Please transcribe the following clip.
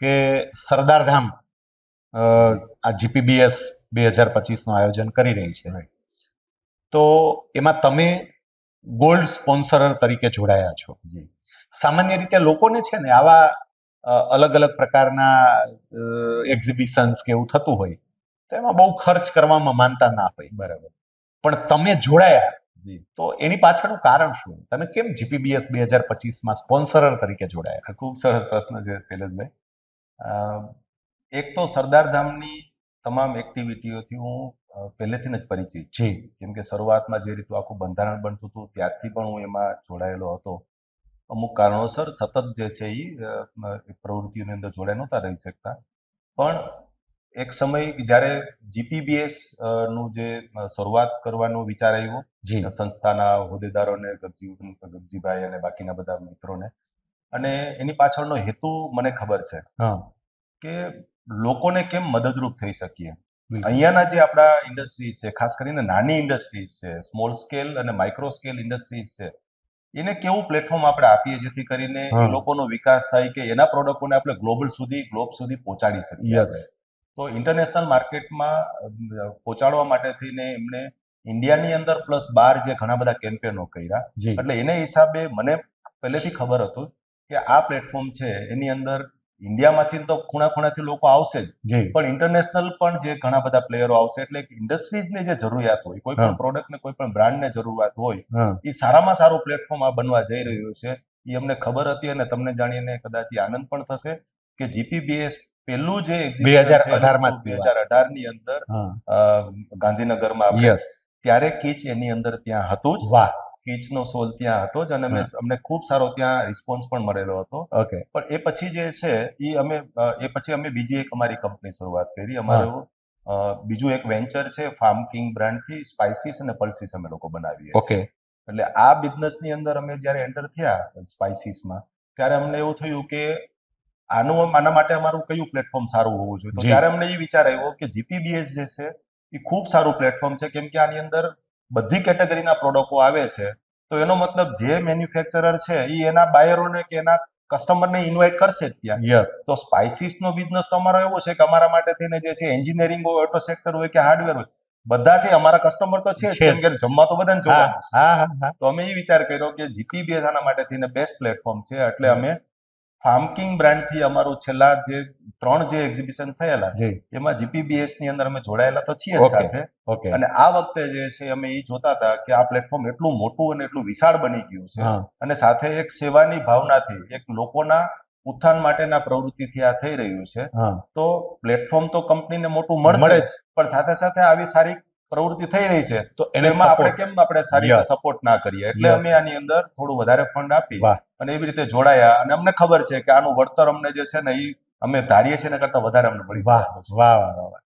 કે સરદારધામ આ જીપીબીએસ બે હજાર પચીસનું આયોજન કરી રહી છે. તો એમાં તમે ગોલ્ડ સ્પોન્સર તરીકે જોડાયા છો. જી. સામાન્ય રીતે લોકોને છે ને આવા અલગ અલગ પ્રકારના એક્ઝિબિશન્સ કે એવું થતું હોય તો એમાં બહુ ખર્ચ કરવામાં માનતા ના હોય. બરાબર. પણ તમે જોડાયા જી. તો એની પાછળનું કારણ શું? તમે કેમ જીપીબીએસ બે હજાર પચીસમાં સ્પોન્સરર તરીકે જોડાયા? ખૂબ સરસ પ્રશ્ન છે શૈલેષભાઈ. એક તો સરદાર ધામની તમામ એક્ટિવિટીઓથી હું પહેલેથી જ પરિચિત છે. કેમ કે શરૂઆતમાં જે રીતનું આખું બંધારણ બનતું હતું ત્યારથી પણ હું એમાં જોડાયેલો હતો. અમુક કારણોસર સતત જે છે એ પ્રવૃત્તિઓની અંદર જોડાઈ નહોતા રહી શકતા. પણ એક સમય જ્યારે જીપીબીએસનું જે શરૂઆત કરવાનો વિચાર આવ્યો જી. સંસ્થાના હોદ્દેદારોને ગગજી ગગજીભાઈ અને બાકીના બધા મિત્રોને અને એની પાછળનો હેતુ મને ખબર છે કે લોકોને કેમ મદદરૂપ થઈ શકીએ? અહીંયાના જે આપણા ઇન્ડસ્ટ્રીઝ છે ખાસ કરીને નાની ઇન્ડસ્ટ્રીઝ છે સ્મોલ સ્કેલ અને માઇક્રો સ્કેલ ઇન્ડસ્ટ્રીઝ છે એને કેવું પ્લેટફોર્મ આપણે આપીએ જેથી કરીને લોકોનો વિકાસ થાય કે એના પ્રોડક્ટોને આપણે ગ્લોબલ સુધી ગ્લોબ સુધી પહોંચાડી શકીએ. તો ઇન્ટરનેશનલ માર્કેટમાં પહોંચાડવા માટે થઈને એમને ઇન્ડિયાની અંદર પ્લસ બાર જે ઘણા બધા કેમ્પેનો કર્યા એટલે એને હિસાબે મને પહેલેથી ખબર હતું કે આ પ્લેટફોર્મ છે એની અંદર ઇન્ડિયામાંથી તો ખૂણા ખૂણાથી લોકો આવશે જ. પણ ઇન્ટરનેશનલ પણ જે ઘણા બધા પ્લેયરો આવશે એટલે ઇન્ડસ્ટ્રીઝની જે જરૂરિયાત હોય કોઈ પણ. પ્રોડક્ટને કોઈ પણ બ્રાન્ડને જરૂરિયાત હોય એ સારામાં સારું પ્લેટફોર્મ આ બનવા જઈ રહ્યું છે. એ અમને ખબર હતી અને તમને જાણીને કદાચ આનંદ પણ થશે કે જીપીબીએસ પહેલું જે બે હજાર અઢારમાં બે હજાર અઢારની અંદર ગાંધીનગરમાં ત્યારે કીચ એની અંદર ત્યાં હતું જ. વાહ. કીચનો સોલ ત્યાં હતો જ અને અમે- અમને ખૂબ સારો ત્યાં રિસ્પોન્સ પણ મળેલો હતો. ઓકે પણ એ પછી જે છે એ અમે એ પછી અમે બીજી એક અમારી કંપની શરૂઆત કરી. અમારું બીજું એક વેન્ચર છે ફાર્મ કિંગ બ્રાન્ડથી સ્પાઇસીસ અને પલ્સીસ અમે લોકો બનાવીએ ઓકે એટલે આ બિઝનેસની અંદર અમે જ્યારે એન્ટર થયા સ્પાઇસીસમાં ત્યારે અમને એવું થયું કે આનું આના માટે અમારું કયું પ્લેટફોર્મ સારું હોવું જોઈએ? તો. ત્યારે અમને એ વિચાર આવ્યો કે જીપીબીએસ જે છે એ ખૂબ સારું પ્લેટફોર્મ છે. કેમ કે આની અંદર બધી કેટેગરીના પ્રોડક્ટો આવે છે તો એનો મતલબ જે મેન્યુફેક્ચરર છે એ એના બાયરોને કે એના કસ્ટમરને ઇન્વાઇટ કરશે જ ત્યાં. યસ તો સ્પાઇસીસનો બિઝનેસ તો અમારો એવો છે કે અમારા માટે થઈને જે છે એન્જિનિયરિંગ હોય ઓટો સેક્ટર હોય કે હાર્ડવેર હોય બધા છે અમારા કસ્ટમર તો છે. કેમ કે જમવા તો બધાને જોવા જોવાનું તો અમે એ વિચાર કર્યો કે જીપીબીએસ આના માટે થઈને બેસ્ટ પ્લેટફોર્મ છે એટલે અમે ફાર્મકિંગ બ્રાન્ડથી અમારું છેલ્લા જે ત્રણ જે એક્ઝિબિશન થયેલા એમાં જીપીબીએસની અંદર અમે જોડાયેલા તો છીએ સાથે. અને આ વખતે જે છે અમે એ જોતા હતા કે આ પ્લેટફોર્મ એટલું મોટું અને એટલું વિશાળ બની ગયું છે. અને સાથે એક સેવાની ભાવનાથી એક લોકોના ઉત્થાન માટેના પ્રવૃત્તિથી આ થઈ રહ્યું છે. તો પ્લેટફોર્મ તો કંપનીને મોટું મળશે મળે જ. પણ સાથે સાથે આવી સારી પ્રવૃત્તિ થઈ રહી છે તો એમાં આપણે કેમ આપણે સારી રીતે સપોર્ટ ના કરીએ? એટલે અમે આની અંદર થોડું વધારે ફંડ આપી અને એવી રીતે જોડાયા. અને અમને ખબર છે કે આનું વળતર અમને જે છે ને એ અમે ધારીએ છીએ એના કરતા વધારે અમને મળી વાહ વાહ વાહ.